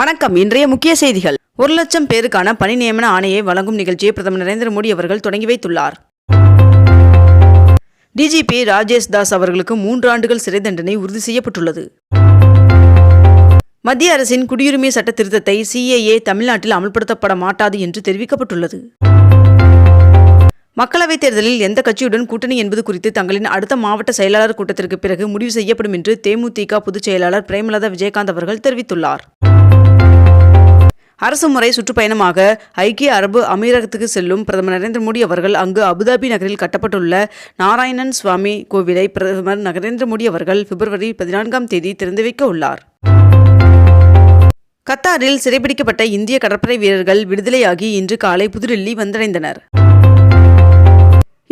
வணக்கம். இன்றைய முக்கிய செய்திகள். ஒரு லட்சம் பேருக்கான பணி நியமன ஆணையை வழங்கும் நிகழ்ச்சியை பிரதமர் நரேந்திர மோடி அவர்கள் தொடங்கி வைத்துள்ளார். டிஜிபி ராஜேஷ் தாஸ் அவர்களுக்கு மூன்று ஆண்டுகள் சிறை தண்டனை உறுதி செய்யப்பட்டுள்ளது. மத்திய அரசின் குடியுரிமை சட்ட திருத்தத்தை சிஏஏ தமிழ்நாட்டில் அமல்படுத்தப்பட மாட்டாது என்று தெரிவிக்கப்பட்டுள்ளது. மக்களவைத் தேர்தலில் எந்த கட்சியுடன் கூட்டணி என்பது குறித்து தங்களின் அடுத்த மாவட்ட செயலாளர் கூட்டத்திற்கு பிறகு முடிவு செய்யப்படும் என்று தேமுதிக பொதுச் செயலாளர் பிரேமலதா விஜயகாந்த் அவர்கள் தெரிவித்துள்ளார். அரசு முறை சுற்றுப்பயணமாக ஐக்கிய அரபு அமீரகத்துக்கு செல்லும் பிரதமர் நரேந்திர மோடி அவர்கள் அங்கு அபுதாபி நகரில் கட்டப்பட்டுள்ள நாராயணன் சுவாமி கோவிலை பிரதமர் நரேந்திர மோடி அவர்கள் பிப்ரவரி பதினான்காம் தேதி திறந்து வைக்க உள்ளார். கத்தாரில் சிறைபிடிக்கப்பட்ட இந்திய கடற்படை வீரர்கள் விடுதலையாகி இன்று காலை புதுடில்லி வந்தடைந்தனர்.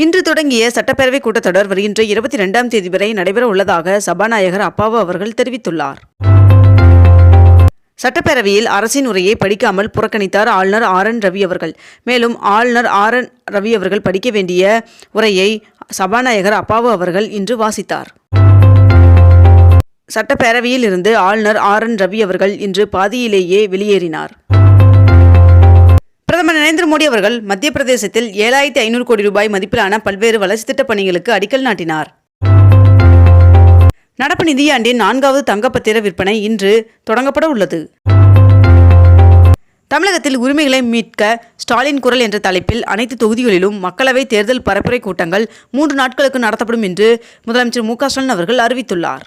இன்று தொடங்கிய சட்டப்பேரவை கூட்டத்தொடர் வருகின்ற இருபத்தி இரண்டாம் தேதி வரை நடைபெற உள்ளதாக சபாநாயகர் அப்பாவு அவர்கள் தெரிவித்துள்ளார். சட்டப்பேரவையில் அரசின் உரையை படிக்காமல் புறக்கணித்தார் ஆளுநர் ஆர் என் ரவி அவர்கள். மேலும் ஆளுநர் ஆர் என் ரவி அவர்கள் படிக்க வேண்டிய உரையை சபாநாயகர் அப்பாவு அவர்கள் இன்று வாசித்தார். சட்டப்பேரவையில் இருந்து ஆளுநர் ஆர் என் ரவி அவர்கள் இன்று பாதியிலேயே வெளியேறினார். பிரதமர் நரேந்திர மோடி அவர்கள் மத்திய பிரதேசத்தில் ஏழாயிரத்தி ஐநூறு கோடி ரூபாய் மதிப்பிலான பல்வேறு வளர்ச்சி திட்டப் பணிகளுக்கு அடிக்கல் நாட்டினார். நடப்பு நிதியாண்டின் நான்காவது தங்கப்பத்திர விற்பனை இன்று தொடங்கப்பட உள்ளது. தமிழகத்தில் உரிமைகளை மீட்க ஸ்டாலின் குரல் என்ற தலைப்பில் அனைத்து தொகுதிகளிலும் மக்களவை தேர்தல் பரப்புரை கூட்டங்கள் மூன்று நாட்களுக்கு நடத்தப்படும் என்று முதலமைச்சர் மு ஸ்டாலின் அவர்கள் அறிவித்துள்ளார்.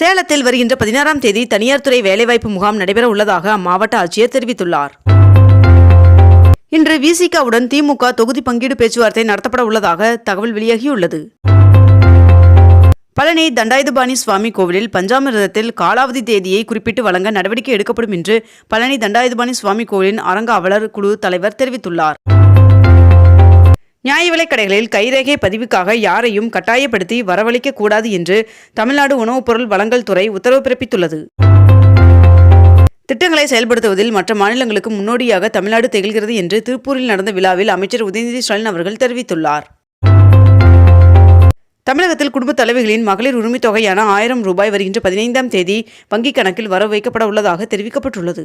சேலத்தில் வருகின்ற பதினாறாம் தேதி தனியார் துறை வேலைவாய்ப்பு முகாம் நடைபெற உள்ளதாக அம்மாவட்ட ஆட்சியர் தெரிவித்துள்ளார். இன்று விசிகாவுடன் திமுக தொகுதி பங்கீடு பேச்சுவார்த்தை நடத்தப்பட உள்ளதாக தகவல் வெளியாகியுள்ளது. பழனி தண்டாயுதபாணி சுவாமி கோவிலில் பஞ்சாமிரதத்தில் காலாவதி தேதியை குறிப்பிட்டு வழங்க நடவடிக்கை எடுக்கப்படும் என்று பழனி தண்டாயுதபாணி சுவாமி கோவிலின் அறங்காவலர் குழு தலைவர் தெரிவித்துள்ளார். நியாய விலைக்கடைகளில் கைரேகை பதிவுக்காக யாரையும் கட்டாயப்படுத்தி வரவழைக்க கூடாது என்று தமிழ்நாடு உணவுப் பொருள் வழங்கல் துறை உத்தரவு பிறப்பித்துள்ளது. திட்டங்களை செயல்படுத்துவதில் மற்ற மாநிலங்களுக்கு முன்னோடியாக தமிழ்நாடு திகழ்கிறது என்று திருப்பூரில் நடந்த விழாவில் அமைச்சர் உதயநிதி ஸ்டாலின் அவர்கள் தெரிவித்துள்ளார். தமிழகத்தில் குடும்பத் தலைவிகளின் மகளிர் உரிமைத் தொகையான ஆயிரம் ரூபாய் வருகின்ற பதினைந்தாம் தேதி வங்கிக் கணக்கில் வர வைக்கப்பட உள்ளதாக தெரிவிக்கப்பட்டுள்ளது.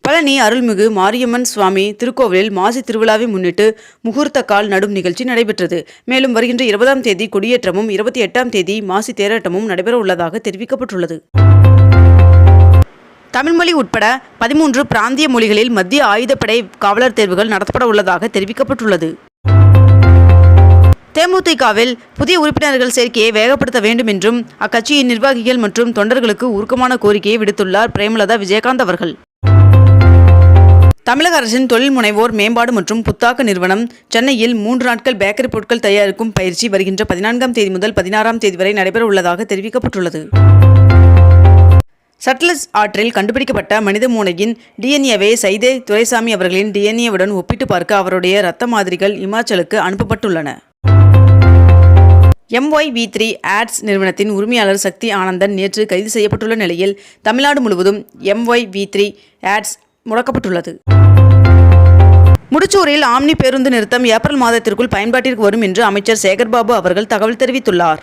பழனி அருள்மிகு மாரியம்மன் சுவாமி திருக்கோவிலில் மாசி திருவிழாவை முன்னிட்டு முகூர்த்த கால் நடும் நிகழ்ச்சி நடைபெற்றது. மேலும் வருகின்ற இருபதாம் தேதி கொடியேற்றமும் இருபத்தி எட்டாம் தேதி மாசி தேரோட்டமும் நடைபெற உள்ளதாக தெரிவிக்கப்பட்டுள்ளது. தமிழ்மொழி உட்பட பதிமூன்று பிராந்திய மொழிகளில் மத்திய ஆயுதப்படை காவலர் தேர்வுகள் நடத்தப்பட உள்ளதாக தெரிவிக்கப்பட்டுள்ளது. தேமுதிகவில் புதிய உறுப்பினர்கள் சேர்க்கையை வேகப்படுத்த வேண்டும் என்றும் அக்கட்சியின் நிர்வாகிகள் மற்றும் தொண்டர்களுக்கு உருக்கமான கோரிக்கையை விடுத்துள்ளார் பிரேமலதா விஜயகாந்த் அவர்கள். தமிழக அரசின் தொழில் முனைவோர் மேம்பாடு மற்றும் புத்தாக்க நிறுவனம் சென்னையில் மூன்று நாட்கள் பேக்கரி பொருட்கள் தயாரிக்கும் பயிற்சி வருகின்ற பதினான்காம் தேதி முதல் பதினாறாம் தேதி வரை நடைபெற உள்ளதாக தெரிவிக்கப்பட்டுள்ளது. சட்லஸ் ஆற்றில் கண்டுபிடிக்கப்பட்ட மனித மூளையின் டிஎன்ஏவை சைதே துரைசாமி அவர்களின் டிஎன்ஏவுடன் ஒப்பிட்டு பார்க்க அவருடைய இரத்த மாதிரிகள் இமாச்சலுக்கு அனுப்பப்பட்டுள்ளன. எம்ஒய் வி த்ரீ ஆட்ஸ் நிறுவனத்தின் உரிமையாளர் சக்தி ஆனந்தன் நேற்று கைது செய்யப்பட்டுள்ள நிலையில் தமிழ்நாடு முழுவதும் எம்ஒய் வி த்ரீ ஆட்ஸ் முடக்கப்பட்டுள்ளது. முடிச்சூரில் ஆம்னி பேருந்து நிறுத்தம் ஏப்ரல் மாதத்திற்குள் பயன்பாட்டிற்கு வரும் என்று அமைச்சர் சேகர்பாபு அவர்கள் தகவல் தெரிவித்துள்ளார்.